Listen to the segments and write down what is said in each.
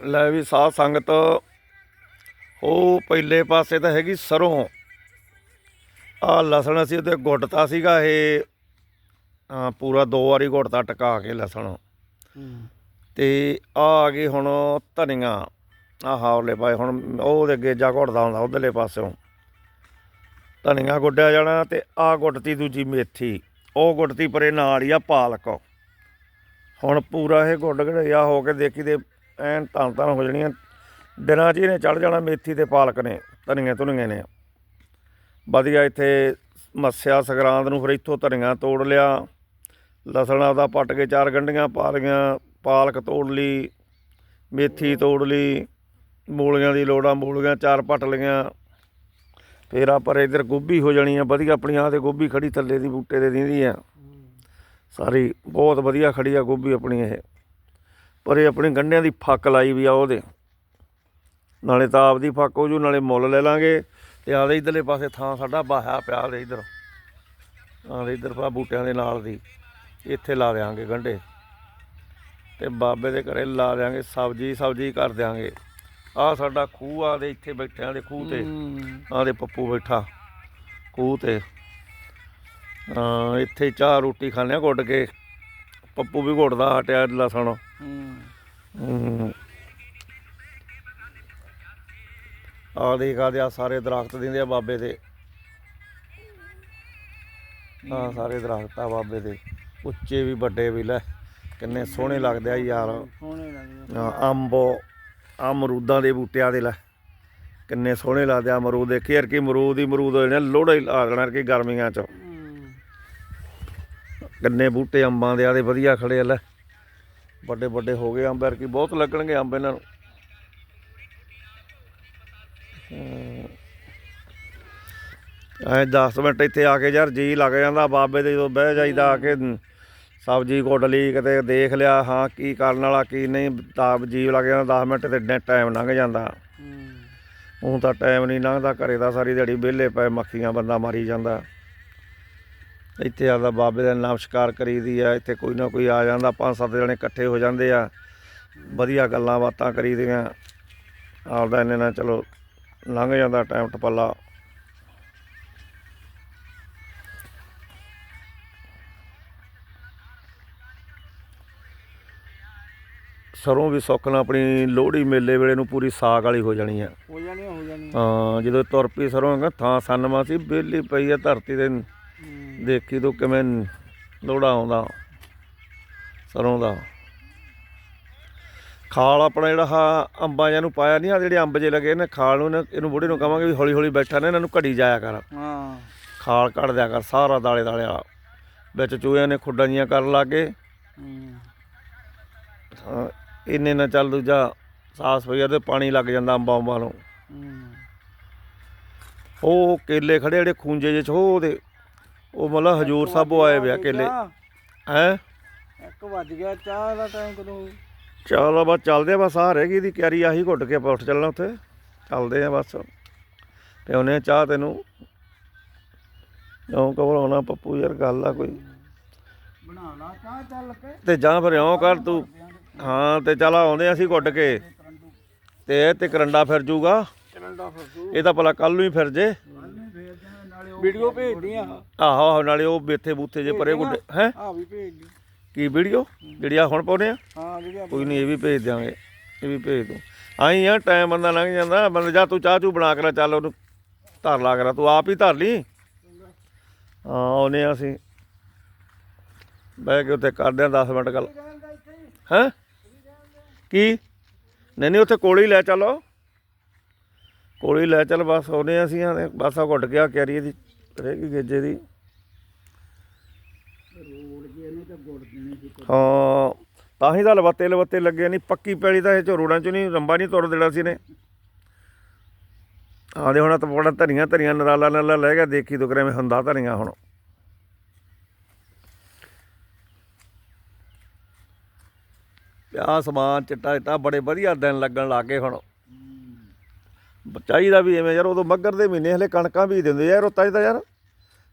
ਲੈ ਵੀ ਸਾਧ ਸੰਗਤ ਉਹ ਪਹਿਲੇ ਪਾਸੇ ਤਾਂ ਹੈਗੀ ਸਰੋਂ। ਆ ਲਸਣ ਅਸੀਂ ਉਹਦੇ ਗੁੱਟਤਾ ਸੀਗਾ ਇਹ ਪੂਰਾ ਦੋ ਵਾਰੀ ਗੁੱਟਤਾ ਟਕਾ ਕੇ ਲਸਣ। ਤੇ ਆ ਆ ਗਈ ਹੁਣ ਧਨੀਆਂ। ਆ ਹਾਵਲੇ ਪਾਏ ਹੁਣ ਉਹਦੇ ਗੇਜਾ ਘੁੱਟਦਾ ਹੁੰਦਾ ਉਧਰਲੇ ਪਾਸਿਓਂ। ਧਨੀਆਂ ਗੁੱਡਿਆ ਜਾਣਾ ਤੇ ਆ ਗੁੱਟਤੀ ਦੂਜੀ ਮੇਥੀ। ਉਹ ਗੁੱਟਤੀ ਪਰੇ ਨਾਲ ਹੀ ਆ ਪਾਲਕ। ਹੁਣ ਪੂਰਾ ਇਹ ਗੁੱਡ ਗੜਿਆ ਹੋ ਕੇ ਦੇਖੀ ਤੇ ਐਨ ਤਾਂ ਤਾਂ ਹੋ ਜਾਣੀਆਂ। ਦਿਨਾਂ 'ਚ ਇਹਨੇ ਚੜ ਜਾਣਾ ਮੇਥੀ ਤੇ ਪਾਲਕ ਨੇ, ਧਨੀਆਂ ਧੁਨੀਆਂ ਨੇ। ਵਧੀਆ ਇੱਥੇ ਮੱਸਿਆ ਸੰਗਰਾਂਦ ਨੂੰ ਫਿਰ ਇੱਥੋਂ ਧਨੀਆਂ ਤੋੜ ਲਿਆ। ਲਸਣ ਆਪਦਾ ਪੱਟ ਕੇ ਚਾਰ ਗੰਢੀਆਂ ਪਾ ਲਈਆਂ, ਪਾਲਕ ਤੋੜ ਲਈ, ਮੇਥੀ ਤੋੜ ਲਈ, ਮੂਲੀਆਂ ਦੀ ਲੋੜਾਂ ਮੂਲੀਆਂ ਚਾਰ ਪੱਟ ਲਈਆਂ। ਫਿਰ ਆ ਪਰ ਇਧਰ ਗੋਭੀ ਹੋ ਜਾਣੀ ਆ, ਵਧੀਆ ਆਪਣੀ ਆਹ ਤੇ ਗੋਭੀ ਖੜੀ ਥੱਲੇ ਦੀ ਬੂਟੇ ਦੇ ਦਿੰਦੀ ਆ। ਸਾਰੀ ਬਹੁਤ ਵਧੀਆ ਖੜੀ ਆ ਗੋਭੀ ਆਪਣੀ ਇਹ। ਪਰ ਇਹ ਆਪਣੀ ਗੰਢਿਆਂ ਦੀ ਫੱਕ ਲਾਈ ਵੀ ਆ ਉਹਦੇ। ਨਾਲੇ ਤਾਂ ਆਪਦੀ ਫੱਕ ਹੋ ਜੂ ਨਾਲੇ ਮੁੱਲ ਲੈ ਲਾਂਗੇ। ਤੇ ਆਲੇ ਇਧਰਲੇ ਪਾਸੇ ਥਾਂ ਸਾਡਾ ਬਾਹਿਆ ਪਿਆ ਦੇ ਇਧਰ। ਆਲੇ ਇਧਰ ਪਾ ਬੂਟਿਆਂ ਦੇ ਨਾਲ ਦੀ। ਇੱਥੇ ਲਾ ਦੇਾਂਗੇ ਗੰਢੇ। ਤੇ ਬਾਬੇ ਦੇ ਘਰੇ ਲਾ ਦੇਾਂਗੇ ਸਬਜੀ ਸਬਜੀ ਕਰ ਦੇਾਂਗੇ ਆ ਸਾਡਾ ਖੂਹ ਆ ਦੇ ਇੱਥੇ ਬੈਠਿਆਂ ਦੇ ਖੂਹ ਤੇ। ਆਹ ਦੇ ਪੱਪੂ ਬੈਠਾ ਖੂਹ ਤੇ। ਹਾਂ ਇੱਥੇ ਚਾਹ ਰੋਟੀ ਖਾਂਦੇ ਆ ਗੁੱਡ ਕੇ। ਪੱਪੂ ਵੀ ਘੁੱਟਦਾ ਹਟਿਆ ਲਸਣ। ਹੂੰ। ਆ ਦੇਖ ਆ ਦੇ ਆ ਸਾਰੇ ਦਰਖਤ ਦਿੰਦੇ ਆ ਬਾਬੇ ਦੇ। ਆ ਸਾਰੇ ਦਰਖਤ ਆ ਬਾਬੇ ਦੇ। ਉੱਚੇ ਵੀ ਵੱਡੇ ਵੀ ਲੈ। ਕਿੰਨੇ ਸੋਹਣੇ ਲੱਗਦੇ ਆ ਯਾਰ। ਸੋਹਣੇ ਲੱਗਦੇ ਆ, ਅੰਬ ਅਮਰੂਦਾਂ ਦੇ ਬੂਟਿਆਂ ਦੇ ਲੈ। ਕਿੰਨੇ ਸੋਹਣੇ ਲੱਗਦੇ ਆ ਅਮਰੂਦ। ਦੇਖੀ ਯਾਰ ਕਿ ਅਮਰੂਦ ਹੀ ਅਮਰੂਦ ਹੋ ਜਾਣੇ ਲੋੜਾ ਹੀ ਲਾ ਦੇਣਾ ਕਿ ਗਰਮੀਆਂ ਚ। ਕਿੰਨੇ ਬੂਟੇ ਅੰਬਾਂ ਦੇ ਆ ਦੇ ਵਧੀਆ ਖੜੇ ਲੈ। ਵੱਡੇ ਵੱਡੇ ਹੋ ਗਏ ਅੰਬ ਕੀ ਬਹੁਤ ਲੱਗਣਗੇ ਅੰਬ ਇਹਨਾਂ ਨੂੰ। ਐ 10 ਮਿੰਟ ਇੱਥੇ ਆ ਕੇ ਯਾਰ ਜੀ ਲੱਗ ਜਾਂਦਾ ਬਾਬੇ ਦੇ ਜਦੋਂ ਬਹਿ ਜਾਈਦਾ ਆ ਕੇ ਸਬਜੀ ਕੁੱਟ ਲਈ ਕਿਤੇ ਦੇਖ ਲਿਆ ਹਾਂ ਕੀ ਕਰਨ ਵਾਲਾ ਕੀ ਨਹੀਂ ਤਾਂ ਜੀ ਲੱਗ ਜਾਂਦਾ 10 ਮਿੰਟ ਤੇ ਟਾਈਮ ਲੰਘ ਜਾਂਦਾ। ਹੁਣ ਤਾਂ ਟਾਈਮ ਨਹੀਂ ਲੰਘਦਾ ਘਰੇ ਦਾ ਸਾਰੀ ਦਿਹਾੜੀ ਵਿਹਲੇ ਪਏ ਮੱਖੀਆਂ ਬੰਦਾ ਮਾਰੀ ਜਾਂਦਾ। ਇੱਥੇ ਆਦਾ ਬਾਬੇ ਦਾ ਨਮਸਕਾਰ ਕਰੀਦੀ ਆ ਇੱਥੇ ਕੋਈ ਨਾ ਕੋਈ ਆ ਜਾਂਦਾ ਪੰਜ ਸੱਤ ਜਣੇ ਇਕੱਠੇ ਹੋ ਜਾਂਦੇ ਆ। ਵਧੀਆ ਗੱਲਾਂ ਬਾਤਾਂ ਕਰੀਦੀਆਂ ਆਪਦਾ ਇੰਨੇ ਨਾਲ ਚਲੋ ਲੰਘ ਜਾਂਦਾ ਟਾਈਮ ਟਪੱਲਾ। ਸਰੋਂ ਵੀ ਸੁੱਕ ਨਾਲ ਆਪਣੀ ਲੋਹੜੀ ਮੇਲੇ ਵੇਲੇ ਨੂੰ ਪੂਰੀ ਸਾਗ ਵਾਲੀ ਹੋ ਜਾਣੀ ਆ। ਹੋ ਜਾਣੀ ਹੋ ਜਾਣੀ ਹਾਂ ਜਦੋਂ ਤੁਰ ਪਈ ਸਰੋਂ ਥਾਂ ਸੰਨਮਾ ਸੀ ਬੇਲੀ ਪਈ ਆ ਧਰਤੀ ਤੇ। ਦੇਖੀ ਤੂੰ ਕਿਵੇਂ ਲੋੜਾ ਆਉਂਦਾ ਸਰੋਂ ਦਾ। ਖਾਲ ਆਪਣਾ ਜਿਹੜਾ ਹਾ ਅੰਬਾਂ ਜਾਂ ਨੂੰ ਪਾਇਆ ਨਹੀਂ ਆ ਜਿਹੜੇ ਅੰਬ ਜੇ ਲੱਗੇ ਨੇ ਖਾਲ ਨੂੰ ਇਹਨੂੰ ਬੁੜੇ ਨੂੰ ਕਵਾਂਗੇ ਵੀ ਹੌਲੀ ਹੌਲੀ ਬੈਠਾ ਨਾ ਇਹਨਾਂ ਨੂੰ ਘੜੀ ਜਾਇਆ ਕਰ। ਹਾਂ। ਖਾਲ ਕੱਢ ਦਿਆ ਕਰ ਸਾਰਾ ਦਾਲੇ ਦਾਲੇ ਵਾਲਾ ਵਿੱਚ ਚੂਹਿਆਂ ਨੇ ਖੁੱਡਾਂ ਜੀਆਂ ਕਰਨ ਲੱਗੇ ਹਾਂ, ਇੰਨੇ ਨਾ ਚੱਲ ਦੂਜਾ ਸਾਸ ਪਈਆ ਤੇ ਪਾਣੀ ਲੱਗ ਜਾਂਦਾ ਅੰਬਾਂ ਅੰਬਾਂ ਨੂੰ ਉਹ ਕੇਲੇ ਖੜੇ ਜਿਹੜੇ ਖੂੰਜੇ ਜਿਹੇ ਉਹ ਉਹਦੇ ਉਹ ਮਤਲਬ ਹਜੂਰ ਸਾਹਿਬੋਂ ਆਏ ਵਿਆ ਕੇਲੇ। ਹੈ? ਇੱਕ ਵੱਜ ਗਿਆ ਚਾਹ ਦਾ ਟਾਈਮ ਕਦੋਂ? ਚਲੋ ਬਸ ਚੱਲਦੇ ਆ ਬਸ ਆ ਰਹਿ ਗਈ ਦੀ ਕਿਆਰੀ ਆਹੀ ਘੁੱਟ ਕੇ ਆਪਾਂ ਉੱਠ ਚੱਲਣਾ ਉੱਥੇ। ਚੱਲਦੇ ਆ ਬਸ। ਤੇ ਉਹਨੇ ਚਾਹ ਤੈਨੂੰ। ਕਿਉਂ ਘਬਰਾਉਣਾ ਪੱਪੂ ਯਾਰ ਗੱਲ ਆ ਕੋਈ। ਬਣਾ ਲਾ ਚਾਹ ਚੱਲ ਕੇ। ਤੇ ਜਾਂ ਫਿਰ ਇਉਂ ਕਰ ਤੂੰ। ਹਾਂ ਤੇ ਚੱਲ ਆਉਂਦੇ ਆ ਅਸੀਂ ਘੁੱਟ ਕੇ। ਤੇ ਇਹ ਤੇ ਕਰੰਡਾ ਫਿਰ ਜੂਗਾ। ਕਰੰਡਾ ਫਸੂ ਇਹ ਤਾਂ ਭਲਾ ਕੱਲ ਨੂੰ ਹੀ ਫਿਰ ਜੇ। ਵੀਡੀਓ ਭੇਜਦੀਆਂ। ਆਹੋ ਆਹੋ ਨਾਲੇ ਉਹ ਬੇਥੇ ਬੂਥੇ ਜੇ ਪਰੇ ਗੁੱਡੇ ਹੈ? ਆ ਵੀ ਭੇਜ ਕੀ ਵੀਡੀਓ? ਜਿਹੜੀ ਆ ਹੁਣ ਪਾਉਨੇ ਆ? ਹਾਂ ਜਿਹੜੀ ਕੋਈ ਨਹੀਂ ਇਹ ਵੀ ਭੇਜ ਦਿਆਂਗੇ। ਇਹ ਵੀ ਭੇਜ ਦੂੰ। ਆਈ ਆ ਟਾਈਮ ਬੰਦਾ ਲੰਘ ਜਾਂਦਾ। ਬੰਦਾ ਜਾ ਤੂੰ ਚਾਹ ਚੂ ਬਣਾ ਕੇ ਚੱਲ ਉਹਨੂੰ ਧਰ ਲਾ ਕਰਾ ਤੂੰ ਆਪ ਹੀ ਧਰ ਲਈ? ਹਾਂ ਆਉਨੇ ਆ ਅਸੀਂ। ਬਹਿ ਕੇ ਉੱਥੇ ਕਰਦੇ ਆ 10 ਮਿੰਟ ਗੱਲ। ਹੈ? ਕੀ? ਨਹੀਂ ਨਹੀਂ ਉੱਥੇ ਕੋਲ ਹੀ ਲੈ ਚੱਲੋ। ਕੋਲ ਲੈ ਚੱਲ ਬਸ ਆਉਨੇ ਅਸੀਂ ਆ ਬਸ ਆ ਘੁੱਟ ਗਿਆ ਕੈਰੀ ਦੀ ਰਹਿ ਗਈ ਗੇਜੇ ਦੀ। ਹਾਂ ਤਾਂ ਹੀ ਤਾਂ ਲਵੱਤੇ ਲਵੱਤੇ ਲੱਗੇ ਨਹੀਂ ਪੱਕੀ ਪੈਲੀ ਤਾਂ ਇਹ ਚ ਰੋੜਾਂ ਚ ਨਹੀਂ ਰੰਬਾ ਨਹੀਂ ਤੁਰ ਦੇਣਾ ਸੀ ਨੇ ਆਦੇ ਹੁਣ ਤਾਂ ਬੜਾ ਧਰੀਆਂ ਧਰੀਆਂ ਨਰਾਲਾ ਨਰਾਲਾ ਲੈ ਗਿਆ ਦੇਖੀ ਤੋ ਕਰੇ ਮੈਂ ਹੁੰਦਾ ਧਰੀਆਂ ਹੁਣ। ਆ ਸਮਾਨ ਚਿੱਟਾ ਚਿੱਟਾ ਬੜੇ ਵਧੀਆ ਦਿਨ ਲੱਗਣ ਲੱਗੇ ਹੁਣ। ਚਾਹੀਦਾ ਵੀ ਐਵੇਂ ਯਾਰ ਉਦੋਂ ਮੱਗਰ ਦੇ ਮਹੀਨੇ ਹਲੇ ਕਣਕਾਂ ਵੀ ਦਿੰਦੇ ਯਾਰ ਰੁੱਤਾਂ 'ਚ ਤਾਂ ਯਾਰ।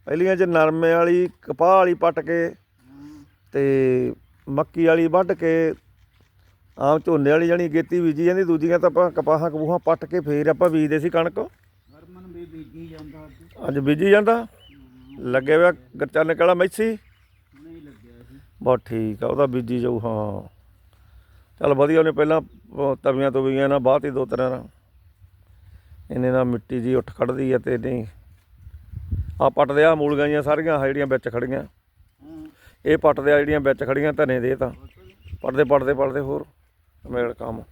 ਪਹਿਲੀਆਂ 'ਚ ਨਰਮੇ ਵਾਲੀ ਕਪਾਹ ਵਾਲੀ ਪੱਟ ਕੇ ਤੇ ਮੱਕੀ ਵਾਲੀ ਵੱਢ ਕੇ ਆਮ ਝੋਨੇ ਵਾਲੀ ਜਾਨੀ ਗੇਤੀ ਬੀਜੀ ਜਾਂਦੀ ਦੂਜੀਆਂ ਤਾਂ ਆਪਾਂ ਕਪਾਹਾਂ ਕਪੂਹਾਂ ਪੱਟ ਕੇ ਫੇਰ ਆਪਾਂ ਬੀਜਦੇ ਸੀ ਕਣਕ। ਹਰਮਨ ਵੀ ਬੀਜੀ ਜਾਂਦਾ ਅੱਜ। ਬੀਜੀ ਜਾਂਦਾ। ਲੱਗੇ ਹੋਇਆ ਗੱਚਾ ਨਿਕਲਾ ਮੈਸੀ। ਨਹੀਂ ਲੱਗਿਆ ਸੀ ਬਹੁਤ ਠੀਕ ਆ ਉਹਦਾ ਬੀਜੀ ਜਾਊ ਹਾਂ। ਚੱਲ ਵਧੀਆ ਉਹਨੇ ਪਹਿਲਾਂ ਤਵੀਆਂ ਤੋਂ ਵੀਆਂ ਨਾ ਬਾਤ ਹੀ ਦੋ ਤਰ੍ਹਾਂ ਨਾਲ। ਇਹਨੇ ਨਾਲ ਮਿੱਟੀ ਜੀ ਉੱਠ ਖੜਦੀ ਆ ਤੇ ਨਹੀਂ। ਆ ਪੱਟਦੇ ਆ ਮੂਲੀਆਂ ਜੀਆਂ ਸਾਰੀਆਂ, ਆਹ ਜਿਹੜੀਆਂ ਵਿੱਚ ਖੜੀਆਂ। ਇਹ ਪੱਟਦੇ ਆ ਜਿਹੜੀਆਂ ਵਿੱਚ ਖੜੀਆਂ ਧਨੇ ਦੇ ਤਾਂ। ਪੜਦੇ ਪੜਦੇ ਪੜਦੇ ਹੋਰ। ਮੇਲ ਕੰਮ।